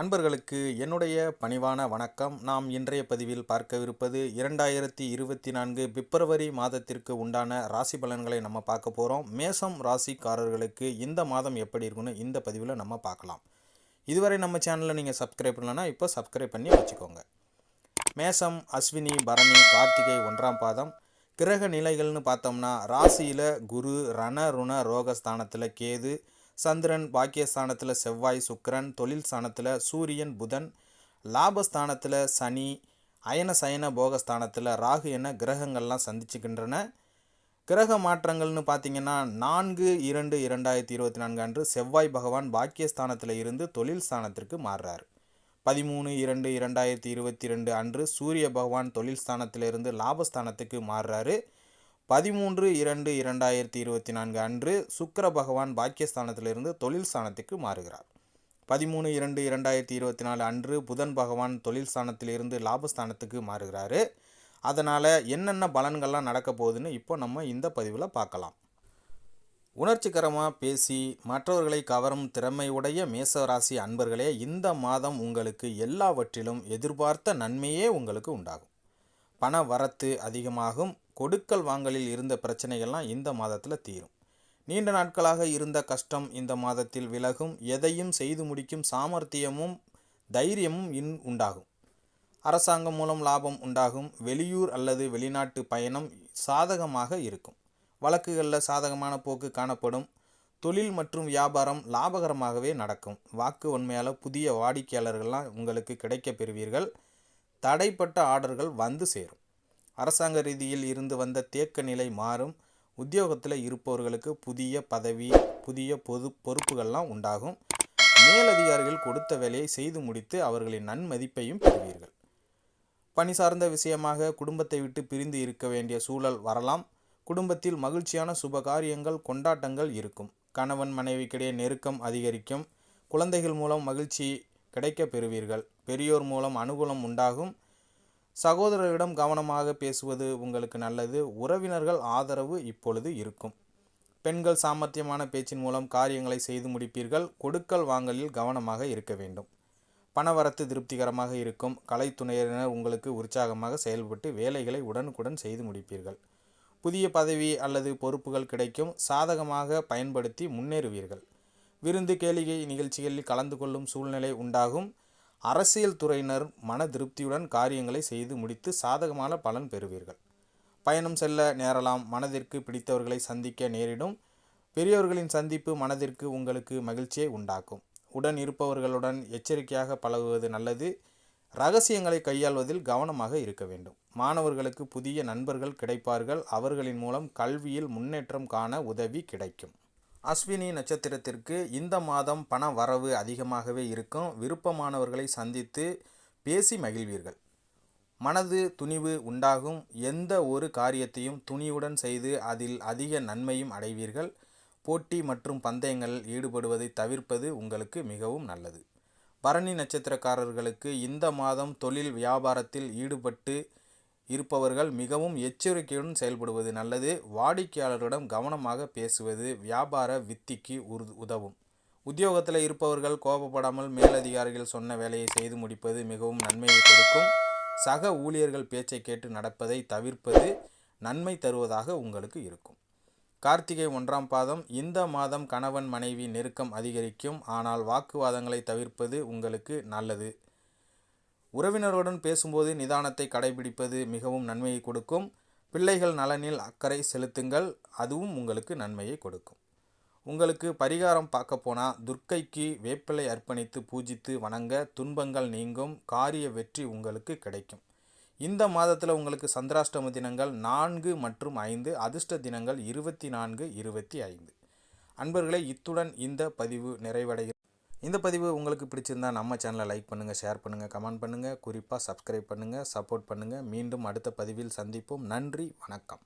அன்பர்களுக்கு என்னுடைய பணிவான வணக்கம். நாம் இன்றைய பதிவில் பார்க்கவிருப்பது இரண்டாயிரத்தி இருபத்தி நான்கு பிப்ரவரி மாதத்திற்கு உண்டான ராசி பலன்களை நம்ம பார்க்க போகிறோம் மேசம் ராசிக்காரர்களுக்கு இந்த மாதம் எப்படி இருக்குன்னு இந்த பதிவில் நம்ம பார்க்கலாம். இதுவரை நம்ம சேனலில் நீங்கள் சப்ஸ்கிரைப் பண்ணலன்னா இப்போ சப்ஸ்கிரைப் பண்ணி வச்சுக்கோங்க. மேசம் அஸ்வினி பரணி கார்த்திகை ஒன்றாம் பாதம். கிரக நிலைகள்னு பார்த்தோம்னா ராசியில் குரு ரண ருண ரோகஸ்தானத்தில் கேது சந்திரன் பாக்கியஸ்தானத்தில் செவ்வாய் சுக்கரன் தொழில் ஸ்தானத்தில் சூரியன் புதன் லாபஸ்தானத்தில் சனி அயன சயன போகஸ்தானத்தில் ராகு என கிரகங்கள்லாம் சந்திச்சுக்கின்றன. கிரக மாற்றங்கள்னு பார்த்தீங்கன்னா நான்கு இரண்டு இரண்டாயிரத்தி இருபத்தி நான்கு அன்று செவ்வாய் பகவான் பாக்கியஸ்தானத்தில் இருந்து தொழில் ஸ்தானத்திற்கு மாறுறார். பதிமூணு இரண்டு இரண்டாயிரத்தி இருபத்தி ரெண்டு அன்று சூரிய பகவான் தொழில் ஸ்தானத்திலிருந்து லாபஸ்தானத்துக்கு மாறுறாரு. பதிமூன்று இரண்டு இரண்டாயிரத்தி இருபத்தி நான்கு அன்று சுக்கர பகவான் பாக்கியஸ்தானத்திலிருந்து தொழில் ஸ்தானத்துக்கு மாறுகிறார். பதிமூணு இரண்டு இரண்டாயிரத்தி இருபத்தி நாலு அன்று புதன் பகவான் தொழில் ஸ்தானத்திலிருந்து லாபஸ்தானத்துக்கு மாறுகிறாரு. அதனால் என்னென்ன பலன்கள்லாம் நடக்க போகுதுன்னு இப்போ நம்ம இந்த பதிவில் பார்க்கலாம். உணர்ச்சிகரமாக பேசி மற்றவர்களை கவரும் திறமையுடைய மேசராசி அன்பர்களே இந்த மாதம் உங்களுக்கு எல்லாவற்றிலும் எதிர்பார்த்த நன்மையே உங்களுக்கு உண்டாகும். பண வரத்து அதிகமாகும் கொடுக்கல் வாங்கலில் இருந்த பிரச்சனைகள்லாம் இந்த மாதத்தில் தீரும். நீண்ட நாட்களாக இருந்த கஷ்டம் இந்த மாதத்தில் விலகும் எதையும் செய்து முடிக்கும் சாமர்த்தியமும் தைரியமும் இன் உண்டாகும். அரசாங்கம் மூலம் லாபம் உண்டாகும் வெளியூர் அல்லது வெளிநாட்டு பயணம் சாதகமாக இருக்கும். வழக்குகளில் சாதகமான போக்கு காணப்படும். தொழில் மற்றும் வியாபாரம் லாபகரமாகவே நடக்கும். வாக்கு உண்மையால் புதிய வாடிக்கையாளர்கள்லாம் உங்களுக்கு கிடைக்க பெறுவீர்கள். தடைப்பட்ட ஆர்டர்கள் வந்து சேரும். அரசாங்க ரீதியில் இருந்து வந்த தேக்க நிலை மாறும். உத்தியோகத்தில் இருப்பவர்களுக்கு புதிய பதவி புதிய பொது பொறுப்புகள்லாம் உண்டாகும். மேலதிகாரிகள் கொடுத்த வேலையை செய்து முடித்து அவர்களின் நன்மதிப்பையும் பெறுவீர்கள். பணி சார்ந்த விஷயமாக குடும்பத்தை விட்டு பிரிந்து இருக்க வேண்டிய சூழல் வரலாம். குடும்பத்தில் மகிழ்ச்சியான சுப காரியங்கள் கொண்டாட்டங்கள் இருக்கும். கணவன் மனைவிக்கிடையே நெருக்கம் அதிகரிக்கும். குழந்தைகள் மூலம் மகிழ்ச்சி கிடைக்க பெறுவீர்கள். பெரியோர் மூலம் அனுகூலம் உண்டாகும். சகோதரரிடம் கவனமாக பேசுவது உங்களுக்கு நல்லது. உறவினர்கள் ஆதரவு இப்பொழுது இருக்கும். பெண்கள் சாமர்த்தியமான பேச்சின் மூலம் காரியங்களை செய்து முடிப்பீர்கள். கொடுக்கல் வாங்கலில் கவனமாக இருக்க வேண்டும். பணவரத்து திருப்திகரமாக இருக்கும். கலைத்துணையினர் உங்களுக்கு உற்சாகமாக செயல்பட்டு வேலைகளை உடனுக்குடன் செய்து முடிப்பீர்கள். புதிய பதவி அல்லது பொறுப்புகள் கிடைக்கும். சாதகமாக பயன்படுத்தி முன்னேறுவீர்கள். விருந்து கேளிகை நிகழ்ச்சிகளில் கலந்து கொள்ளும் சூழ்நிலை உண்டாகும். அரசியல் துறையினர் மன திருப்தியுடன் காரியங்களை செய்து முடித்து சாதகமான பலன் பெறுவீர்கள். பயணம் செல்ல நேரலாம் மனதிற்கு பிடித்தவர்களை சந்திக்க நேரிடும். பெரியவர்களின் சந்திப்பு மனதிற்கு உங்களுக்கு மகிழ்ச்சியை உண்டாக்கும். உடன் இருப்பவர்களுடன் எச்சரிக்கையாக பழகுவது நல்லது. ரகசியங்களை கையாள்வதில் கவனமாக இருக்க வேண்டும். மாணவர்களுக்கு புதிய நண்பர்கள் கிடைப்பார்கள். அவர்களின் மூலம் கல்வியில் முன்னேற்றம் காண உதவி கிடைக்கும். அஸ்வினி நட்சத்திரத்திற்கு இந்த மாதம் பண வரவு அதிகமாகவே இருக்கும். விருப்பமானவர்களை சந்தித்து பேசி மகிழ்வீர்கள். மனது துணிவு உண்டாகும். எந்த ஒரு காரியத்தையும் துணிவுடன் செய்து அதில் அதிக நன்மையும் அடைவீர்கள். போட்டி மற்றும் பந்தயங்களில் ஈடுபடுவதை தவிர்ப்பது உங்களுக்கு மிகவும் நல்லது. பரணி நட்சத்திரக்காரர்களுக்கு இந்த மாதம் தொழில் வியாபாரத்தில் ஈடுபட்டு இருப்பவர்கள் மிகவும் எச்சரிக்கையுடன் செயல்படுவது நல்லது. வாடிக்கையாளர்களிடம் கவனமாக பேசுவது வியாபார வித்திக்கு உதவும். உத்தியோகத்தில் இருப்பவர்கள் கோபப்படாமல் மேலதிகாரிகள் சொன்ன வேலையை செய்து முடிப்பது மிகவும் நன்மையை கொடுக்கும். சக ஊழியர்கள் பேச்சை கேட்டு நடப்பதை தவிர்ப்பது நன்மை தருவதாக உங்களுக்கு இருக்கும். கார்த்திகை ஒன்றாம் பாதம் இந்த மாதம் கணவன் மனைவி நெருக்கம் அதிகரிக்கும். ஆனால் வாக்குவாதங்களை தவிர்ப்பது உங்களுக்கு நல்லது. உறவினருடன் பேசும்போது நிதானத்தை கடைபிடிப்பது மிகவும் நன்மையை கொடுக்கும். பிள்ளைகள் நலனில் அக்கறை செலுத்துங்கள். அதுவும் உங்களுக்கு நன்மையை கொடுக்கும். உங்களுக்கு பரிகாரம் பார்க்க போனால் துர்க்கைக்கு வேப்பிலை அர்ப்பணித்து பூஜித்து வணங்க துன்பங்கள் நீங்கும். காரிய வெற்றி உங்களுக்கு கிடைக்கும். இந்த மாதத்தில் உங்களுக்கு சந்திராஷ்டம தினங்கள் நான்கு மற்றும் ஐந்து அதிர்ஷ்ட தினங்கள் இருபத்தி நான்கு இருபத்தி ஐந்து. அன்பர்களே இத்துடன் இந்த பதிவு நிறைவடைகிறது. இந்த பதிவு உங்களுக்கு பிடிச்சிருந்தா நம்ம சேனலை லைக் பண்ணுங்கள் ஷேர் பண்ணுங்கள் கமெண்ட் பண்ணுங்கள் குறிப்பாக சப்ஸ்கிரைப் பண்ணுங்கள் சப்போர்ட் பண்ணுங்கள் மீண்டும் அடுத்த பதிவில் சந்திப்போம். நன்றி வணக்கம்.